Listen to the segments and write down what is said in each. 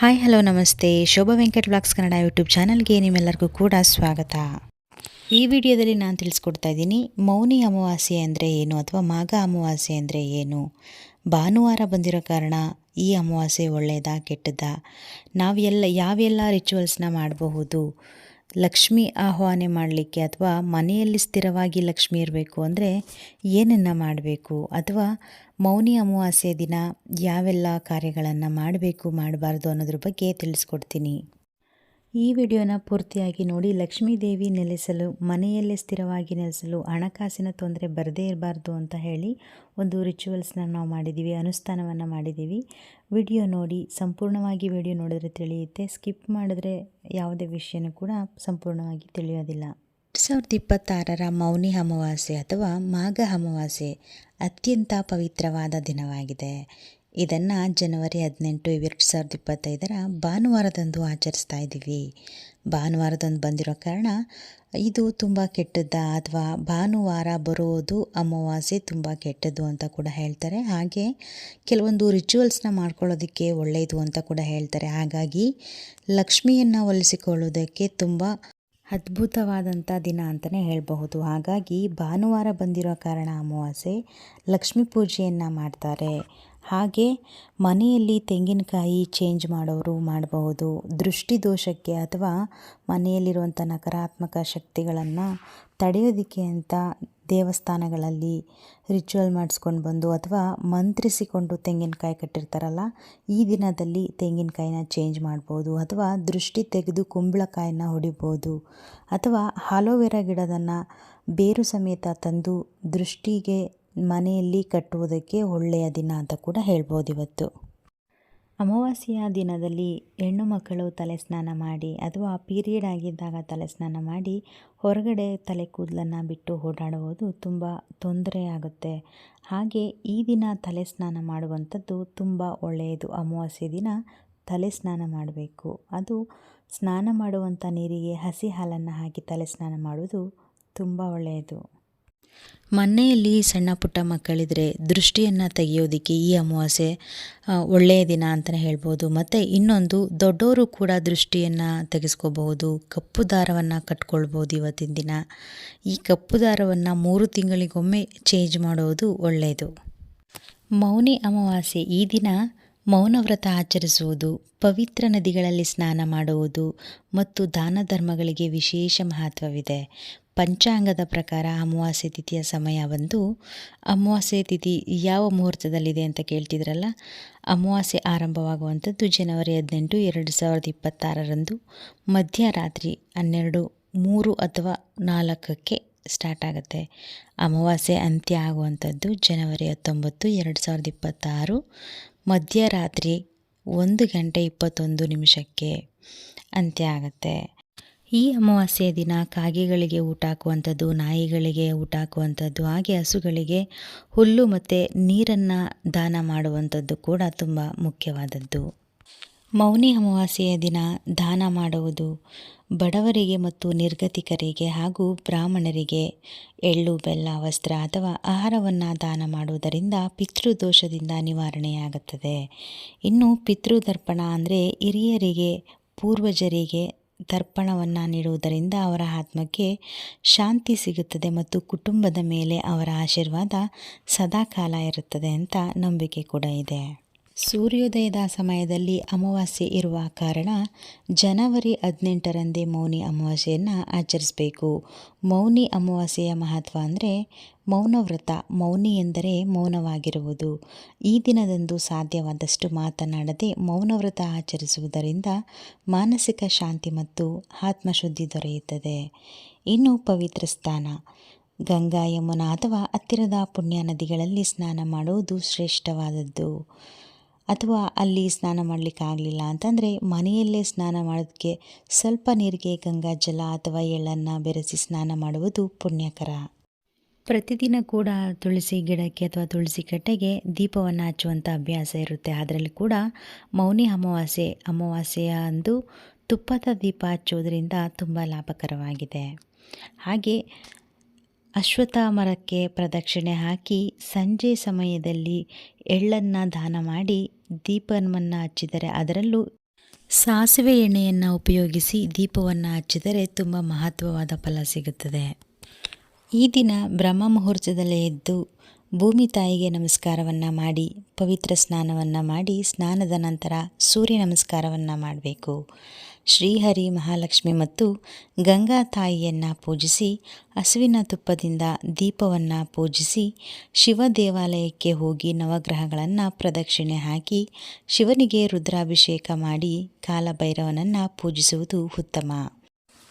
Hi hello ನಮಸ್ತೆ Shobha Venkat blogs Kannada YouTube ಚಾನಲ್ಗೆ ನಿಮ್ಮೆಲ್ಲರಿಗೂ ಕೂಡ ಸ್ವಾಗತ. ಈ ವಿಡಿಯೋದಲ್ಲಿ ನಾನು ತಿಳಿಸ್ಕೊಡ್ತಾ ಇದ್ದೀನಿ, ಮೌನಿ ಅಮಾವಾಸ್ಯೆ ಅಂದರೆ ಏನು ಅಥವಾ ಮಾಗ ಅಮಾವಾಸ್ಯೆ ಅಂದರೆ ಏನು? ಭಾನುವಾರ ಬಂದಿರೋ ಕಾರಣ ಈ ಅಮಾವಾಸ್ಯೆ ಒಳ್ಳೆಯದಾ ಕೆಟ್ಟದ್ದಾ ನಾವು ಎಲ್ಲ ಯಾವೆಲ್ಲ ರಿಚುವಲ್ಸ್ನ ಮಾಡಬಹುದು? ಲಕ್ಷ್ಮಿ ಆಹ್ವಾನ ಮಾಡಲಿಕ್ಕೆ ಅಥವಾ ಮನೆಯಲ್ಲಿ ಸ್ಥಿರವಾಗಿ ಲಕ್ಷ್ಮಿ ಇರಬೇಕು ಅಂದರೆ ಏನನ್ನು ಮಾಡಬೇಕು? ಅಥವಾ ಮೌನಿ ಅಮಾವಾಸ್ಯೆ ದಿನ ಯಾವೆಲ್ಲ ಕಾರ್ಯಗಳನ್ನು ಮಾಡಬೇಕು, ಮಾಡಬಾರ್ದು ಅನ್ನೋದ್ರ ಬಗ್ಗೆ ತಿಳಿಸ್ಕೊಡ್ತೀನಿ. ಈ ವಿಡಿಯೋನ ಪೂರ್ತಿಯಾಗಿ ನೋಡಿ ಲಕ್ಷ್ಮೀ ದೇವಿ ನೆಲೆಸಲು, ಮನೆಯಲ್ಲೇ ಸ್ಥಿರವಾಗಿ ನೆಲೆಸಲು ಹಣಕಾಸಿನ ತೊಂದರೆ ಬರದೇ ಇರಬಾರ್ದು ಅಂತ ಹೇಳಿ ಒಂದು ರಿಚುವಲ್ಸ್ನ ನಾವು ಮಾಡಿದ್ದೀವಿ ಅನುಷ್ಠಾನವನ್ನು ಮಾಡಿದ್ದೀವಿ ವಿಡಿಯೋ ನೋಡಿ, ಸಂಪೂರ್ಣವಾಗಿ ವಿಡಿಯೋ ನೋಡಿದ್ರೆ ತಿಳಿಯುತ್ತೆ. ಸ್ಕಿಪ್ ಮಾಡಿದ್ರೆ ಯಾವುದೇ ವಿಷಯನೂ ಕೂಡ ಸಂಪೂರ್ಣವಾಗಿ ತಿಳಿಯೋದಿಲ್ಲ. ಎರಡು ಸಾವಿರದ ಇಪ್ಪತ್ತಾರರ ಮೌನಿ ಅಮಾವಾಸ್ಯೆ ಅಥವಾ ಮಾಘ ಅಮಾವಾಸ್ಯೆ ಅತ್ಯಂತ ಪವಿತ್ರವಾದ ದಿನವಾಗಿದೆ. ಇದನ್ನು ಜನವರಿ ಹದಿನೆಂಟು ಎರಡು ಸಾವಿರದ ಇಪ್ಪತ್ತೈದರ ಭಾನುವಾರದಂದು ಆಚರಿಸ್ತಾ ಇದ್ದೀವಿ. ಭಾನುವಾರದಂದು ಬಂದಿರೋ ಕಾರಣ ಇದು ತುಂಬ ಕೆಟ್ಟದ್ದ ಅಥವಾ ಭಾನುವಾರ ಬರೋದು ಅಮಾವಾಸ್ಯೆ ತುಂಬ ಕೆಟ್ಟದ್ದು ಅಂತ ಕೂಡ ಹೇಳ್ತಾರೆ. ಹಾಗೆ ಕೆಲವೊಂದು ರಿಚುವಲ್ಸ್ನ ಮಾಡ್ಕೊಳ್ಳೋದಕ್ಕೆ ಒಳ್ಳೆಯದು ಅಂತ ಕೂಡ ಹೇಳ್ತಾರೆ. ಹಾಗಾಗಿ ಲಕ್ಷ್ಮಿಯನ್ನು ಒಲಿಸಿಕೊಳ್ಳೋದಕ್ಕೆ ತುಂಬ ಅದ್ಭುತವಾದಂಥ ದಿನ ಅಂತಲೇ ಹೇಳಬಹುದು. ಹಾಗಾಗಿ ಭಾನುವಾರ ಬಂದಿರೋ ಕಾರಣ ಅಮಾವಾಸ್ಯೆ ಲಕ್ಷ್ಮೀ ಪೂಜೆಯನ್ನು ಮಾಡ್ತಾರೆ. ಹಾಗೆ ಮನೆಯಲ್ಲಿ ತೆಂಗಿನಕಾಯಿ ಚೇಂಜ್ ಮಾಡೋರು ಮಾಡಬಹುದು. ದೃಷ್ಟಿದೋಷಕ್ಕೆ ಅಥವಾ ಮನೆಯಲ್ಲಿರುವಂಥ ನಕಾರಾತ್ಮಕ ಶಕ್ತಿಗಳನ್ನು ತಡೆಯೋದಕ್ಕೆ ಅಂತ ದೇವಸ್ಥಾನಗಳಲ್ಲಿ ರಿಚುವಲ್ ಮಾಡಿಸ್ಕೊಂಡು ಬಂದು ಅಥವಾ ಮಂತ್ರಿಸಿಕೊಂಡು ತೆಂಗಿನಕಾಯಿ ಕಟ್ಟಿರ್ತಾರಲ್ಲ, ಈ ದಿನದಲ್ಲಿ ತೆಂಗಿನಕಾಯಿನ ಚೇಂಜ್ ಮಾಡ್ಬೋದು ಅಥವಾ ದೃಷ್ಟಿ ತೆಗೆದು ಕುಂಬಳಕಾಯಿನ ಹೊಡಿಬೋದು ಅಥವಾ ಹಾಲೋವೆರಾ ಗಿಡದನ್ನು ಬೇರು ಸಮೇತ ತಂದು ದೃಷ್ಟಿಗೆ ಮನೆಯಲ್ಲಿ ಕಟ್ಟುವುದಕ್ಕೆ ಒಳ್ಳೆಯ ದಿನ ಅಂತ ಕೂಡ ಹೇಳ್ಬೋದು ಇವತ್ತು. ಅಮಾವಾಸ್ಯೆಯ ದಿನದಲ್ಲಿ ಹೆಣ್ಣು ಮಕ್ಕಳು ತಲೆ ಸ್ನಾನ ಮಾಡಿ ಅಥವಾ ಪೀರಿಯಡ್ ಆಗಿದ್ದಾಗ ತಲೆ ಸ್ನಾನ ಮಾಡಿ ಹೊರಗಡೆ ತಲೆ ಕೂದಲನ್ನು ಬಿಟ್ಟು ಓಡಾಡುವುದು ತುಂಬ ತೊಂದರೆ ಆಗುತ್ತೆ. ಹಾಗೆ ಈ ದಿನ ತಲೆ ಸ್ನಾನ ಮಾಡುವಂಥದ್ದು ತುಂಬ ಒಳ್ಳೆಯದು. ಅಮಾವಾಸ್ಯೆ ದಿನ ತಲೆ ಸ್ನಾನ ಮಾಡಬೇಕು. ಅದು ಸ್ನಾನ ಮಾಡುವಂಥ ನೀರಿಗೆ ಹಸಿ ಹಾಲನ್ನು ಹಾಕಿ ತಲೆ ಸ್ನಾನ ಮಾಡುವುದು ತುಂಬ ಒಳ್ಳೆಯದು. ಮನೆಯಲ್ಲಿ ಸಣ್ಣ ಪುಟ್ಟ ಮಕ್ಕಳಿದ್ರೆ ದೃಷ್ಟಿಯನ್ನು ತೆಗೆಯೋದಕ್ಕೆ ಈ ಅಮಾವಾಸ್ಯೆ ಒಳ್ಳೆಯ ದಿನ ಅಂತಲೇ ಹೇಳ್ಬೋದು. ಮತ್ತು ಇನ್ನೊಂದು ದೊಡ್ಡವರು ಕೂಡ ದೃಷ್ಟಿಯನ್ನು ತೆಗೆಸ್ಕೋಬಹುದು, ಕಪ್ಪು ದಾರವನ್ನು ಕಟ್ಕೊಳ್ಬೋದು ಇವತ್ತಿನ ದಿನ. ಈ ಕಪ್ಪು ದಾರವನ್ನು ಮೂರು ತಿಂಗಳಿಗೊಮ್ಮೆ ಚೇಂಜ್ ಮಾಡೋದು ಒಳ್ಳೆಯದು. ಮೌನಿ ಅಮಾವಾಸ್ಯೆ, ಈ ದಿನ ಮೌನವ್ರತ ಆಚರಿಸುವುದು, ಪವಿತ್ರ ನದಿಗಳಲ್ಲಿ ಸ್ನಾನ ಮಾಡುವುದು ಮತ್ತು ದಾನ ಧರ್ಮಗಳಿಗೆ ವಿಶೇಷ ಮಹತ್ವವಿದೆ. ಪಂಚಾಂಗದ ಪ್ರಕಾರ ಅಮಾವಾಸ್ಯೆ ತಿಥಿಯ ಸಮಯ ಬಂದು, ಅಮಾವಾಸ್ಯೆ ತಿಥಿ ಯಾವ ಮುಹೂರ್ತದಲ್ಲಿದೆ ಅಂತ ಕೇಳ್ತಿದ್ರಲ್ಲ, ಅಮಾವಾಸ್ಯೆ ಆರಂಭವಾಗುವಂಥದ್ದು ಜನವರಿ ಹದಿನೆಂಟು, ಎರಡು ಸಾವಿರದ ಇಪ್ಪತ್ತಾರರಂದು ಮಧ್ಯರಾತ್ರಿ ಹನ್ನೆರಡು, ಮೂರು ಅಥವಾ ನಾಲ್ಕಕ್ಕೆ ಸ್ಟಾರ್ಟ್ ಆಗುತ್ತೆ. ಅಮಾವಾಸ್ಯೆ ಅಂತ್ಯ ಆಗುವಂಥದ್ದು ಜನವರಿ ಹತ್ತೊಂಬತ್ತು, ಎರಡು ಸಾವಿರದ ಇಪ್ಪತ್ತಾರು, ಮಧ್ಯರಾತ್ರಿ ಒಂದು ಗಂಟೆ ಇಪ್ಪತ್ತೊಂದು ನಿಮಿಷಕ್ಕೆ ಅಂತ್ಯ ಆಗುತ್ತೆ. ಈ ಅಮಾವಾಸ್ಯೆಯ ದಿನ ಕಾಗೆಗಳಿಗೆ ಊಟ ಹಾಕುವಂಥದ್ದು ನಾಯಿಗಳಿಗೆ ಊಟ ಹಾಕುವಂಥದ್ದು ಹಾಗೆ ಹಸುಗಳಿಗೆ ಹುಲ್ಲು ಮತ್ತು ನೀರನ್ನು ದಾನ ಮಾಡುವಂಥದ್ದು ಕೂಡ ತುಂಬ ಮುಖ್ಯವಾದದ್ದು. ಮೌನಿ ಅಮಾವಾಸ್ಯೆಯ ದಿನ ದಾನ ಮಾಡುವುದು ಬಡವರಿಗೆ ಮತ್ತು ನಿರ್ಗತಿಕರಿಗೆ ಹಾಗೂ ಬ್ರಾಹ್ಮಣರಿಗೆ ಎಳ್ಳು, ಬೆಲ್ಲ, ವಸ್ತ್ರ ಅಥವಾ ಆಹಾರವನ್ನು ದಾನ ಮಾಡುವುದರಿಂದ ಪಿತೃದೋಷದಿಂದ ನಿವಾರಣೆಯಾಗುತ್ತದೆ. ಇನ್ನು ಪಿತೃದರ್ಪಣ ಅಂದರೆ ಹಿರಿಯರಿಗೆ, ಪೂರ್ವಜರಿಗೆ ತರ್ಪಣವನ್ನು ನೀಡುವುದರಿಂದ ಅವರ ಆತ್ಮಕ್ಕೆ ಶಾಂತಿ ಸಿಗುತ್ತದೆ ಮತ್ತು ಕುಟುಂಬದ ಮೇಲೆ ಅವರ ಆಶೀರ್ವಾದ ಸದಾಕಾಲ ಇರುತ್ತದೆ ಅಂತ ನಂಬಿಕೆ ಕೂಡ ಇದೆ. ಸೂರ್ಯೋದಯದ ಸಮಯದಲ್ಲಿ ಅಮಾವಾಸ್ಯೆ ಇರುವ ಕಾರಣ ಜನವರಿ ಹದಿನೆಂಟರಂದೇ ಮೌನಿ ಅಮಾವಾಸ್ಯೆಯನ್ನು ಆಚರಿಸಬೇಕು. ಮೌನಿ ಅಮಾವಾಸ್ಯೆಯ ಮಹತ್ವ ಅಂದರೆ ಮೌನವ್ರತ ಮೌನಿ ಎಂದರೆ ಮೌನವಾಗಿರುವುದು. ಈ ದಿನದಂದು ಸಾಧ್ಯವಾದಷ್ಟು ಮಾತನಾಡದೆ ಮೌನವ್ರತ ಆಚರಿಸುವುದರಿಂದ ಮಾನಸಿಕ ಶಾಂತಿ ಮತ್ತು ಆತ್ಮಶುದ್ಧಿ ದೊರೆಯುತ್ತದೆ. ಇನ್ನು ಪವಿತ್ರ ಸ್ಥಾನ. ಗಂಗಾ ಯಮುನಾ ಅಥವಾ ಹತ್ತಿರದ ಪುಣ್ಯ ನದಿಗಳಲ್ಲಿ ಸ್ನಾನ ಮಾಡುವುದು ಶ್ರೇಷ್ಠವಾದದ್ದು. ಅಥವಾ ಅಲ್ಲಿ ಸ್ನಾನ ಮಾಡಲಿಕ್ಕಾಗಲಿಲ್ಲ ಅಂತಂದರೆ ಮನೆಯಲ್ಲೇ ಸ್ನಾನ ಮಾಡೋದಕ್ಕೆ ಸ್ವಲ್ಪ ನೀರಿಗೆ ಗಂಗಾ ಜಲ ಅಥವಾ ಎಳ್ಳನ್ನು ಬೆರೆಸಿ ಸ್ನಾನ ಮಾಡುವುದು ಪುಣ್ಯಕರ. ಪ್ರತಿದಿನ ಕೂಡ ತುಳಸಿ ಗಿಡಕ್ಕೆ ಅಥವಾ ತುಳಸಿ ಕಟ್ಟೆಗೆ ದೀಪವನ್ನು ಹಚ್ಚುವಂಥ ಅಭ್ಯಾಸ ಇರುತ್ತೆ. ಅದರಲ್ಲಿ ಕೂಡ ಮೌನಿ ಅಮಾವಾಸ್ಯೆ, ಅಮಾವಾಸ್ಯೆಯ ಅಂದು ತುಪ್ಪದ ದೀಪ ಹಚ್ಚೋದ್ರಿಂದ ತುಂಬ ಲಾಭಕರವಾಗಿದೆ. ಹಾಗೆ ಅಶ್ವತ್ಥ ಮರಕ್ಕೆ ಪ್ರದಕ್ಷಿಣೆ ಹಾಕಿ ಸಂಜೆ ಸಮಯದಲ್ಲಿ ಎಳ್ಳನ್ನು ದಾನ ಮಾಡಿ ದೀಪವನ್ನು ಹಚ್ಚಿದರೆ ಅದರಲ್ಲೂ ಸಾಸಿವೆ ಎಣ್ಣೆಯನ್ನು ಉಪಯೋಗಿಸಿ ದೀಪವನ್ನು ಹಚ್ಚಿದರೆ ತುಂಬ ಮಹತ್ವವಾದ ಫಲ ಸಿಗುತ್ತದೆ. ಈ ದಿನ ಬ್ರಹ್ಮ ಮುಹೂರ್ತದಲ್ಲೇ ಎದ್ದು ಭೂಮಿ ತಾಯಿಗೆ ನಮಸ್ಕಾರವನ್ನು ಮಾಡಿ, ಪವಿತ್ರ ಸ್ನಾನವನ್ನು ಮಾಡಿ, ಸ್ನಾನದ ನಂತರ ಸೂರ್ಯ ನಮಸ್ಕಾರವನ್ನು ಮಾಡಬೇಕು. ಶ್ರೀಹರಿ ಮಹಾಲಕ್ಷ್ಮಿ ಮತ್ತು ಗಂಗಾ ತಾಯಿಯನ್ನು ಪೂಜಿಸಿ, ಹಸುವಿನ ತುಪ್ಪದಿಂದ ದೀಪವನ್ನು ಪೂಜಿಸಿ, ಶಿವ ದೇವಾಲಯಕ್ಕೆ ಹೋಗಿ ನವಗ್ರಹಗಳನ್ನು ಪ್ರದಕ್ಷಿಣೆ ಹಾಕಿ, ಶಿವನಿಗೆ ರುದ್ರಾಭಿಷೇಕ ಮಾಡಿ ಕಾಲಭೈರವನನ್ನು ಪೂಜಿಸುವುದು ಉತ್ತಮ.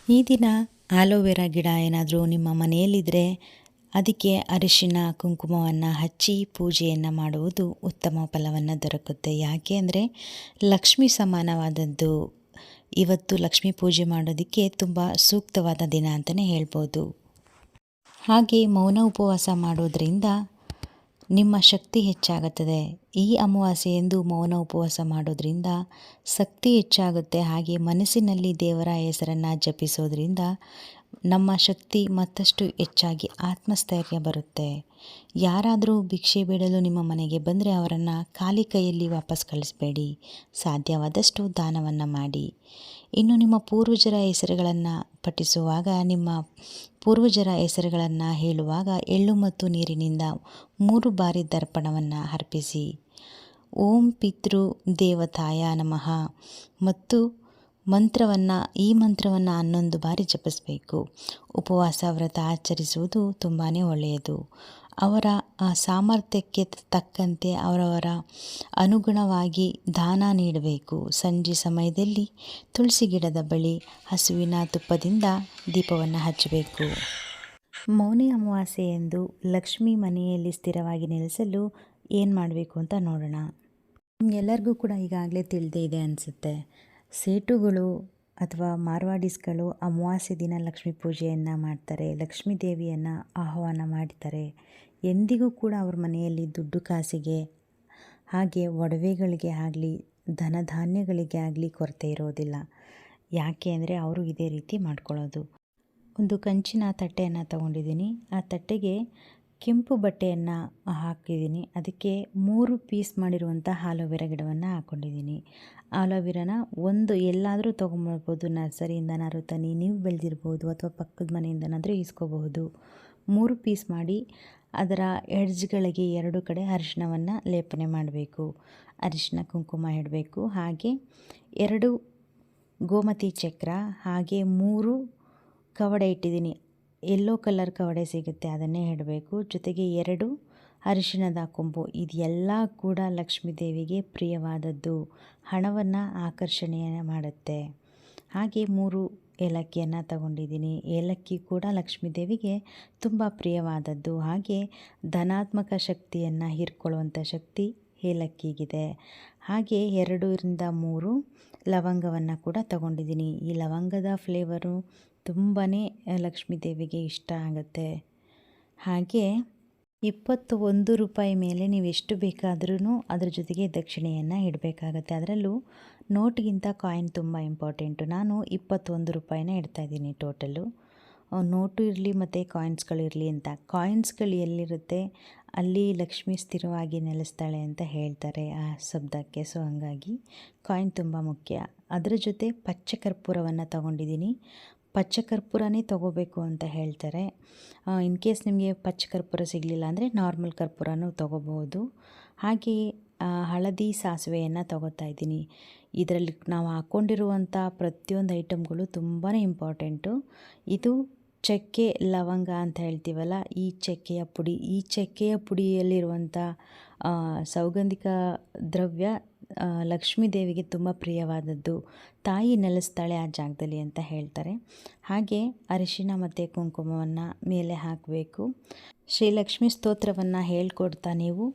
ಈ ದಿನ ಆಲೋವೆರಾ ಗಿಡ ಏನಾದರೂ ನಿಮ್ಮ ಮನೆಯಲ್ಲಿದ್ದರೆ ಅದಕ್ಕೆ ಅರಿಶಿನ, ಕುಂಕುಮವನ್ನು ಹಚ್ಚಿ ಪೂಜೆಯನ್ನು ಮಾಡುವುದು ಉತ್ತಮ ಫಲವನ್ನು ದೊರಕುತ್ತೆ. ಯಾಕೆ ಅಂದರೆ ಲಕ್ಷ್ಮಿ ಸಮಾನವಾದದ್ದು. ಇವತ್ತು ಲಕ್ಷ್ಮೀ ಪೂಜೆ ಮಾಡೋದಕ್ಕೆ ತುಂಬ ಸೂಕ್ತವಾದ ದಿನ ಅಂತಲೇ ಹೇಳ್ಬೋದು. ಹಾಗೆ ಮೌನ ಉಪವಾಸ ಮಾಡೋದ್ರಿಂದ ನಿಮ್ಮ ಶಕ್ತಿ ಹೆಚ್ಚಾಗುತ್ತದೆ. ಈ ಅಮಾವಾಸ್ಯೆಯಂದು ಮೌನ ಉಪವಾಸ ಮಾಡೋದ್ರಿಂದ ಶಕ್ತಿ ಹೆಚ್ಚಾಗುತ್ತೆ. ಹಾಗೆ ಮನಸ್ಸಿನಲ್ಲಿ ದೇವರ ಹೆಸರನ್ನು ಜಪಿಸೋದ್ರಿಂದ ನಮ್ಮ ಶಕ್ತಿ ಮತ್ತಷ್ಟು ಹೆಚ್ಚಾಗಿ ಆತ್ಮಸ್ಥೈರ್ಯ ಬರುತ್ತೆ. ಯಾರಾದರೂ ಭಿಕ್ಷೆ ಬೇಡಲು ನಿಮ್ಮ ಮನೆಗೆ ಬಂದರೆ ಅವರನ್ನು ಖಾಲಿ ಕೈಯಲ್ಲಿ ವಾಪಸ್ ಕಳಿಸ್ಬೇಡಿ. ಸಾಧ್ಯವಾದಷ್ಟು ದಾನವನ್ನು ಮಾಡಿ. ಇನ್ನು ನಿಮ್ಮ ಪೂರ್ವಜರ ಹೆಸರುಗಳನ್ನು ಪಠಿಸುವಾಗ, ನಿಮ್ಮ ಪೂರ್ವಜರ ಹೆಸರುಗಳನ್ನು ಹೇಳುವಾಗ ಎಳ್ಳು ಮತ್ತು ನೀರಿನಿಂದ ಮೂರು ಬಾರಿ ದರ್ಪಣವನ್ನು ಅರ್ಪಿಸಿ. ಓಂ ಪಿತೃ ದೇವತಾಯ ನಮಃ. ಮತ್ತು ಮಂತ್ರವನ್ನು, ಈ ಮಂತ್ರವನ್ನು ಹನ್ನೊಂದು ಬಾರಿ ಜಪಿಸಬೇಕು. ಉಪವಾಸ ವ್ರತ ಆಚರಿಸುವುದು ತುಂಬಾ ಒಳ್ಳೆಯದು. ಅವರ ಸಾಮರ್ಥ್ಯಕ್ಕೆ ತಕ್ಕಂತೆ ಅವರವರ ಅನುಗುಣವಾಗಿ ದಾನ ನೀಡಬೇಕು. ಸಂಜೆ ಸಮಯದಲ್ಲಿ ತುಳಸಿ ಗಿಡದ ಬಳಿ ಹಸುವಿನ ತುಪ್ಪದಿಂದ ದೀಪವನ್ನು ಹಚ್ಚಬೇಕು. ಮೌನಿ ಅಮಾವಾಸ್ಯೆ ಎಂದು ಲಕ್ಷ್ಮಿ ಮನೆಯಲ್ಲಿ ಸ್ಥಿರವಾಗಿ ನೆಲೆಸಲು ಏನು ಮಾಡಬೇಕು ಅಂತ ನೋಡೋಣ. ಎಲ್ಲರಿಗೂ ಕೂಡ ಈಗಾಗಲೇ ತಿಳಿದೇ ಇದೆ ಅನಿಸುತ್ತೆ. ಸೇಟುಗಳು ಅಥವಾ ಮಾರ್ವಾಡಿಸ್ಗಳು ಅಮಾವಾಸ್ಯೆ ದಿನ ಲಕ್ಷ್ಮೀ ಪೂಜೆಯನ್ನು ಮಾಡ್ತಾರೆ, ಲಕ್ಷ್ಮೀ ದೇವಿಯನ್ನು ಆಹ್ವಾನ ಮಾಡ್ತಾರೆ. ಎಂದಿಗೂ ಕೂಡ ಅವ್ರ ಮನೆಯಲ್ಲಿ ದುಡ್ಡು ಕಾಸಿಗೆ, ಹಾಗೆ ಒಡವೆಗಳಿಗೆ ಆಗಲಿ ಧನ ಧಾನ್ಯಗಳಿಗೆ ಆಗಲಿ ಕೊರತೆ ಇರೋದಿಲ್ಲ. ಯಾಕೆ ಅಂದರೆ ಅವರು ಇದೇ ರೀತಿ ಮಾಡ್ಕೊಳ್ಳೋದು. ಒಂದು ಕಂಚಿನ ತಟ್ಟೆಯನ್ನು ತಗೊಂಡಿದ್ದೀನಿ. ಆ ತಟ್ಟೆಗೆ ಕೆಂಪು ಬಟ್ಟೆಯನ್ನು ಹಾಕಿದ್ದೀನಿ. ಅದಕ್ಕೆ ಮೂರು ಪೀಸ್ ಮಾಡಿರುವಂಥ ಆಲೋವೆರಾ ಗಿಡವನ್ನು ಹಾಕ್ಕೊಂಡಿದ್ದೀನಿ ಆಲೋವೆರಾನ ಒಂದು ಎಲ್ಲಾದರೂ ತೊಗೊಂಬರ್ಬೋದು, ನರ್ಸರಿಯಿಂದನಾದ್ರು ತನಿ, ನೀವು ಬೆಳೆದಿರ್ಬೋದು ಅಥವಾ ಪಕ್ಕದ ಮನೆಯಿಂದನಾದರೂ ಇಸ್ಕೋಬಹುದು ಮೂರು ಪೀಸ್ ಮಾಡಿ ಅದರ ಎಡ್ಜ್ಗಳಿಗೆ ಎರಡು ಕಡೆ ಅರಿಶಿಣವನ್ನು ಲೇಪನೆ ಮಾಡಬೇಕು. ಅರಿಶಿನ ಕುಂಕುಮ ಇಡಬೇಕು. ಹಾಗೆ ಎರಡು ಗೋಮತಿ ಚಕ್ರ, ಹಾಗೆ ಮೂರು ಕವಡೆ ಇಟ್ಟಿದ್ದೀನಿ. ಎಲ್ಲೋ ಕಲರ್ ಕವಡೆ ಸಿಗುತ್ತೆ, ಅದನ್ನೇ ಇಡಬೇಕು ಜೊತೆಗೆ ಎರಡು, ಅರಿಶಿಣದ ಕೊಂಬು ಇದೆಲ್ಲ ಕೂಡ ಲಕ್ಷ್ಮೀ ದೇವಿಗೆ ಪ್ರಿಯವಾದದ್ದು. ಹಣವನ್ನು ಆಕರ್ಷಣೆಯನ್ನು ಮಾಡುತ್ತೆ. ಹಾಗೆ ಮೂರು ಏಲಕ್ಕಿಯನ್ನು ತಗೊಂಡಿದ್ದೀನಿ. ಏಲಕ್ಕಿ ಕೂಡ ಲಕ್ಷ್ಮೀ ದೇವಿಗೆ ತುಂಬ ಪ್ರಿಯವಾದದ್ದು. ಹಾಗೆ ಧನಾತ್ಮಕ ಶಕ್ತಿಯನ್ನು ಹೀರ್ಕೊಳ್ಳುವಂಥ ಶಕ್ತಿ ಏಲಕ್ಕಿಗಿದೆ. ಹಾಗೆ ಎರಡರಿಂದ ಮೂರು ಲವಂಗವನ್ನು ಕೂಡ ತಗೊಂಡಿದ್ದೀನಿ. ಈ ಲವಂಗದ ಫ್ಲೇವರು ತುಂಬಾ ಲಕ್ಷ್ಮೀ ದೇವಿಗೆ ಇಷ್ಟ ಆಗುತ್ತೆ. ಹಾಗೆ ಇಪ್ಪತ್ತು ಒಂದು ರೂಪಾಯಿ ಮೇಲೆ ನೀವು ಎಷ್ಟು ಬೇಕಾದ್ರೂ ಅದ್ರ ಜೊತೆಗೆ ದಕ್ಷಿಣೆಯನ್ನು ಇಡಬೇಕಾಗತ್ತೆ. ಅದರಲ್ಲೂ ನೋಟ್ಗಿಂತ ಕಾಯಿನ್ ತುಂಬ ಇಂಪಾರ್ಟೆಂಟು. ನಾನು ಇಪ್ಪತ್ತೊಂದು ರೂಪಾಯಿನ ಇಡ್ತಾಯಿದ್ದೀನಿ ಟೋಟಲು ನೋಟು ಇರಲಿ ಮತ್ತು ಕಾಯಿನ್ಸ್ಗಳಿರಲಿ ಅಂತ. ಕಾಯಿನ್ಸ್ಗಳು ಎಲ್ಲಿರುತ್ತೆ? ಅಲ್ಲಿ ಲಕ್ಷ್ಮಿ ಸ್ಥಿರವಾಗಿ ನೆಲೆಸ್ತಾಳೆ ಅಂತ ಹೇಳ್ತಾರೆ ಆ ಶಬ್ದಕ್ಕೆ. ಸೊ ಹಂಗಾಗಿ ಕಾಯಿನ್ ತುಂಬ ಮುಖ್ಯ. ಅದರ ಜೊತೆ ಪಚ್ಚ ಕರ್ಪೂರವನ್ನು ತಗೊಂಡಿದ್ದೀನಿ. ಪಚ್ಚ ಕರ್ಪೂರನೇ ತೊಗೋಬೇಕು ಅಂತ ಹೇಳ್ತಾರೆ. ಇನ್ ಕೇಸ್ ನಿಮಗೆ ಪಚ್ಚ ಕರ್ಪೂರ ಸಿಗಲಿಲ್ಲ ಅಂದರೆ ನಾರ್ಮಲ್ ಕರ್ಪೂರನೂ ತೊಗೋಬೋದು ಹಾಗೆಯೇ ಹಳದಿ ಸಾಸಿವೆಯನ್ನು ತೊಗೋತಾ ಇದ್ದೀನಿ. ಇದರಲ್ಲಿ ನಾವು ಹಾಕ್ಕೊಂಡಿರುವಂಥ ಪ್ರತಿಯೊಂದು ಐಟಮ್ಗಳು ತುಂಬಾ ಇಂಪಾರ್ಟೆಂಟು ಇದು ಚಕ್ಕೆ, ಲವಂಗ ಅಂತ ಹೇಳ್ತೀವಲ್ಲ, ಈ ಚಕ್ಕೆಯ ಪುಡಿ, ಈ ಚಕ್ಕೆಯ ಪುಡಿಯಲ್ಲಿರುವಂಥ ಸೌಗಂಧಿಕ ದ್ರವ್ಯ ಲಕ್ಷ್ಮೀ ದೇವಿಗೆ ತುಂಬ ಪ್ರಿಯವಾದದ್ದು ತಾಯಿ ನೆಲೆಸ್ತಾಳೆ ಆ ಜಾಗದಲ್ಲಿ ಅಂತ ಹೇಳ್ತಾರೆ. ಹಾಗೆ ಅರಿಶಿನ ಮತ್ತು ಕುಂಕುಮವನ್ನು ಮೇಲೆ ಹಾಕಬೇಕು. ಶ್ರೀಲಕ್ಷ್ಮಿ ಸ್ತೋತ್ರವನ್ನು ಹೇಳ್ಕೊಡ್ತಾ ನೀವು,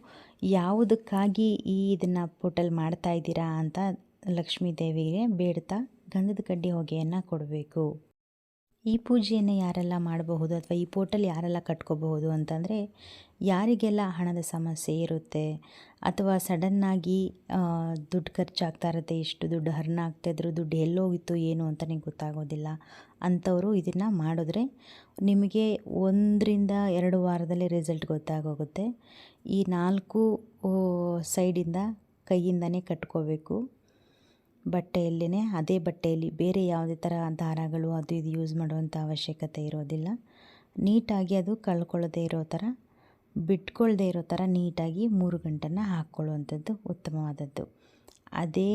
ಯಾವುದಕ್ಕಾಗಿ ಈ ಇದನ್ನು ಪೋಟಲ್ ಮಾಡ್ತಾ ಇದ್ದೀರಾ ಅಂತ ಲಕ್ಷ್ಮೀ ದೇವಿಗೆ ಬೇಡ್ತಾ ಗಂಧದ ಕಡ್ಡಿ ಹೊಗೆಯನ್ನು ಕೊಡಬೇಕು. ಈ ಪೂಜೆಯನ್ನು ಯಾರೆಲ್ಲ ಮಾಡಬಹುದು ಅಥವಾ ಈ ಪೋರ್ಟಲ್ ಯಾರೆಲ್ಲ ಕಟ್ಕೋಬಹುದು ಅಂತಂದರೆ ಯಾರಿಗೆಲ್ಲ ಹಣದ ಸಮಸ್ಯೆ ಇರುತ್ತೆ ಅಥವಾ ಸಡನ್ನಾಗಿ ದುಡ್ಡು ಖರ್ಚಾಗ್ತಾ ಇರುತ್ತೆ ಎಷ್ಟು ದುಡ್ಡು ಹರ್ನ ಆಗ್ತಾಯಿದ್ರು ದುಡ್ಡು ಎಲ್ಲೋಗಿತ್ತು ಏನು ಅಂತಲೇ ಗೊತ್ತಾಗೋದಿಲ್ಲ. ಅಂಥವರು ಇದನ್ನು ಮಾಡಿದ್ರೆ ನಿಮಗೆ ಒಂದರಿಂದ ಎರಡು ವಾರದಲ್ಲಿ ರಿಸಲ್ಟ್ ಗೊತ್ತಾಗೋಗುತ್ತೆ. ಈ ನಾಲ್ಕು ಸೈಡಿಂದ ಕೈಯಿಂದನೇ ಕಟ್ಕೋಬೇಕು. ಬಟ್ಟೆಯಲ್ಲೇ ಅದೇ ಬಟ್ಟೆಯಲ್ಲಿ ಬೇರೆ ಯಾವುದೇ ಥರ ದಾರಗಳು ಅದು ಇದು ಯೂಸ್ ಮಾಡುವಂಥ ಅವಶ್ಯಕತೆ ಇರೋದಿಲ್ಲ. ನೀಟಾಗಿ ಅದು ಕಳ್ಕೊಳ್ಳದೆ ಇರೋ ಥರ ಬಿಟ್ಕೊಳ್ಳದೆ ಇರೋ ಥರ ನೀಟಾಗಿ ಮೂರು ಗಂಟನ್ನು ಹಾಕ್ಕೊಳ್ಳುವಂಥದ್ದು ಉತ್ತಮವಾದದ್ದು. ಅದೇ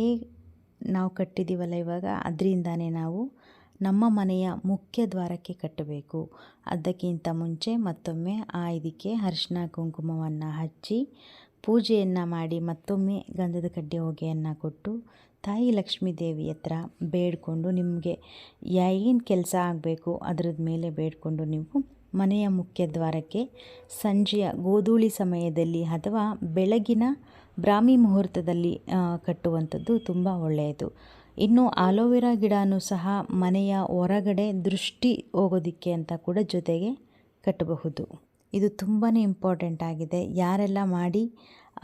ನಾವು ಕಟ್ಟಿದ್ದೀವಲ್ಲ ಇವಾಗ, ಅದರಿಂದಾನೇ ನಾವು ನಮ್ಮ ಮನೆಯ ಮುಖ್ಯ ದ್ವಾರಕ್ಕೆ ಕಟ್ಟಬೇಕು. ಅದಕ್ಕಿಂತ ಮುಂಚೆ ಮತ್ತೊಮ್ಮೆ ಆ ಇದಕ್ಕೆ ಅರಿಶಿನ, ಕುಂಕುಮವನ್ನು ಹಚ್ಚಿ ಪೂಜೆಯನ್ನು ಮಾಡಿ ಮತ್ತೊಮ್ಮೆ ಗಂಧದ ಕಡ್ಡಿ ಹೊಗೆಯನ್ನು ಕೊಟ್ಟು ತಾಯಿ ಲಕ್ಷ್ಮೀ ದೇವಿ ಹತ್ರ ಬೇಡಿಕೊಂಡು ನಿಮಗೆ ಏನು ಕೆಲಸ ಆಗಬೇಕು ಅದರದ ಮೇಲೆ ಬೇಡಿಕೊಂಡು ನೀವು ಮನೆಯ ಮುಖ್ಯ ದ್ವಾರಕ್ಕೆ ಸಂಜೆಯ ಗೋಧೂಳಿ ಸಮಯದಲ್ಲಿ ಅಥವಾ ಬೆಳಗಿನ ಬ್ರಾಹ್ಮಿ ಮುಹೂರ್ತದಲ್ಲಿ ಕಟ್ಟುವಂಥದ್ದು ತುಂಬ ಒಳ್ಳೆಯದು. ಇನ್ನು ಆಲೋವೆರಾ ಗಿಡನೂ ಸಹ ಮನೆಯ ಹೊರಗಡೆ ದೃಷ್ಟಿ ಹೋಗೋದಕ್ಕೆ ಅಂತ ಕೂಡ ಜೊತೆಗೆ ಕಟ್ಟಬಹುದು. ಇದು ತುಂಬಾ ಇಂಪಾರ್ಟೆಂಟ್ ಆಗಿದೆ. ಯಾರೆಲ್ಲ ಮಾಡಿ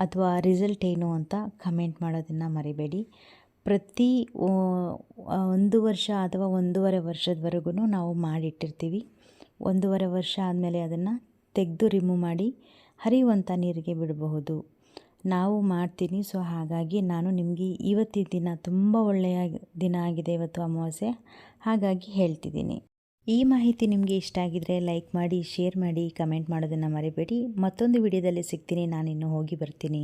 ಅಥವಾ ರಿಸಲ್ಟ್ ಏನು ಅಂತ ಕಮೆಂಟ್ ಮಾಡೋದನ್ನು ಮರಿಬೇಡಿ. ಪ್ರತಿ ಒಂದು ವರ್ಷ ಅಥವಾ ಒಂದೂವರೆ ವರ್ಷದವರೆಗೂ ನಾವು ಮಾಡಿಟ್ಟಿರ್ತೀವಿ. ಒಂದೂವರೆ ವರ್ಷ ಆದಮೇಲೆ ಅದನ್ನು ತೆಗೆದು ರಿಮೂವ್ ಮಾಡಿ ಹರಿಯುವಂಥ ನೀರಿಗೆ ಬಿಡಬಹುದು. ನಾವು ಮಾಡ್ತೀನಿ, ಸೊ ಹಾಗಾಗಿ ನಾನು ನಿಮಗೆ ಇವತ್ತಿನ ದಿನ ತುಂಬ ಒಳ್ಳೆಯ ದಿನ ಆಗಿದೆ ಇವತ್ತು ಅಮಾವಾಸ್ಯೆ. ಹಾಗಾಗಿ ಹೇಳ್ತಿದ್ದೀನಿ. ಈ ಮಾಹಿತಿ ನಿಮಗೆ ಇಷ್ಟ ಆಗಿದರೆ ಲೈಕ್ ಮಾಡಿ, ಶೇರ್ ಮಾಡಿ, ಕಮೆಂಟ್ ಮಾಡೋದನ್ನು ಮರಿಬೇಡಿ. ಮತ್ತೊಂದು ವಿಡಿಯೋದಲ್ಲಿ ಸಿಗ್ತೀನಿ, ನಾನಿನ್ನು ಹೋಗಿ ಬರ್ತೀನಿ.